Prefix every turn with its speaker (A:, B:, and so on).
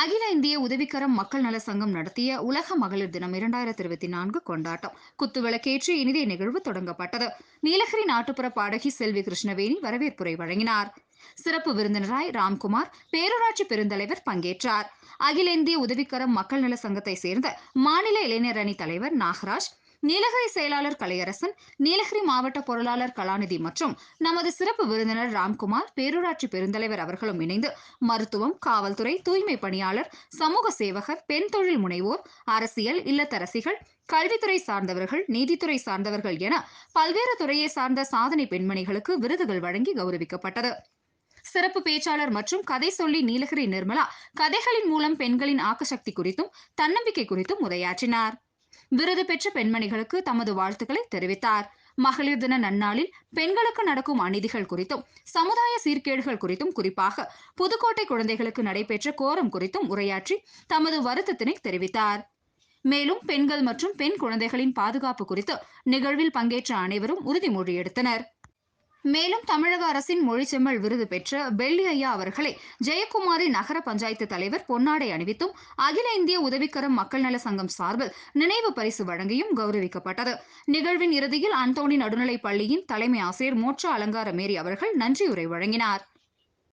A: அகில இந்திய உதவிக்கரம் மக்கள் நல சங்கம் நடத்திய உலக மகளிர் தினம் இரண்டாயிரத்தி இருபத்தி நான்கு கொண்டாட்டம். குத்துவிளக்கேற்றி இனிதே நிகழ்வு தொடங்கப்பட்டது. நீலகிரி நாட்டுப்புற பாடகி செல்வி கிருஷ்ணவேணி வரவேற்புரை வழங்கினார். சிறப்பு விருந்தினராய் ராம்குமார் பேரூராட்சி பெருந்தலைவர் பங்கேற்றார். அகில இந்திய உதவிக்கரம் மக்கள் நல சங்கத்தை சேர்ந்த மாநில இளைஞர் அணி தலைவர் நாகராஜ் நீலகிரி செயலாளர் கலையரசன் நீலகிரி மாவட்ட பொருளாளர் கலாநிதி மற்றும் நமது சிறப்பு விருந்தினர் ராம்குமார் பேரூராட்சி பெருந்தலைவர் அவர்களும் இணைந்து மருத்துவம் காவல்துறை தூய்மை பணியாளர் சமூக சேவகர் பெண் தொழில் முனைவோர் அரசியல் இல்லத்தரசிகள் கல்வித்துறை சார்ந்தவர்கள் நீதித்துறை சார்ந்தவர்கள் என பல்வேறு துறையை சார்ந்த சாதனை பெண்மணிகளுக்கு விருதுகள் வழங்கி கௌரவிக்கப்பட்டது. சிறப்பு பேச்சாளர் மற்றும் கதை சொல்லி நீலகிரி நிர்மலா கதைகளின் மூலம் பெண்களின் ஆக்கசக்தி குறித்தும் தன்னம்பிக்கை குறித்தும் உரையாற்றினார். விருது பெற்ற பெண்மணிகளுக்கு தமது வாழ்த்துக்களை தெரிவித்தார். மகளிர் தின நன்னாளில் பெண்களுக்கு நடக்கும் அநீதிகள் குறித்தும் சமுதாய சீர்கேடுகள் குறித்தும் குறிப்பாக புதுக்கோட்டை குழந்தைகளுக்கு நடைபெற்ற கோரம் குறித்தும் உரையாற்றி தமது வருத்தத்தினை தெரிவித்தார். மேலும் பெண்கள் மற்றும் பெண் குழந்தைகளின் பாதுகாப்பு குறித்து நிகழ்வில் பங்கேற்ற அனைவரும் உறுதிமொழி எடுத்தனர். மேலும் தமிழக அரசின் மொழிச்செம்மல் விருது பெற்ற பெல்லி ஐயா அவர்களை ஜெயக்குமாரி நகர பஞ்சாயத்து தலைவர் பொன்னாடை அணிவித்தும் அகில இந்திய உதவிக்கரம் மக்கள் நல சங்கம் சார்பில் நினைவு பரிசு வழங்கியும் கௌரவிக்கப்பட்டது. நிகழ்வின் இறுதியில் அந்தோணி நடுநிலைப் பள்ளியின் தலைமை ஆசிரியர் மோட்ச அலங்கார மேரி அவர்கள் நன்றியுரை வழங்கினார்.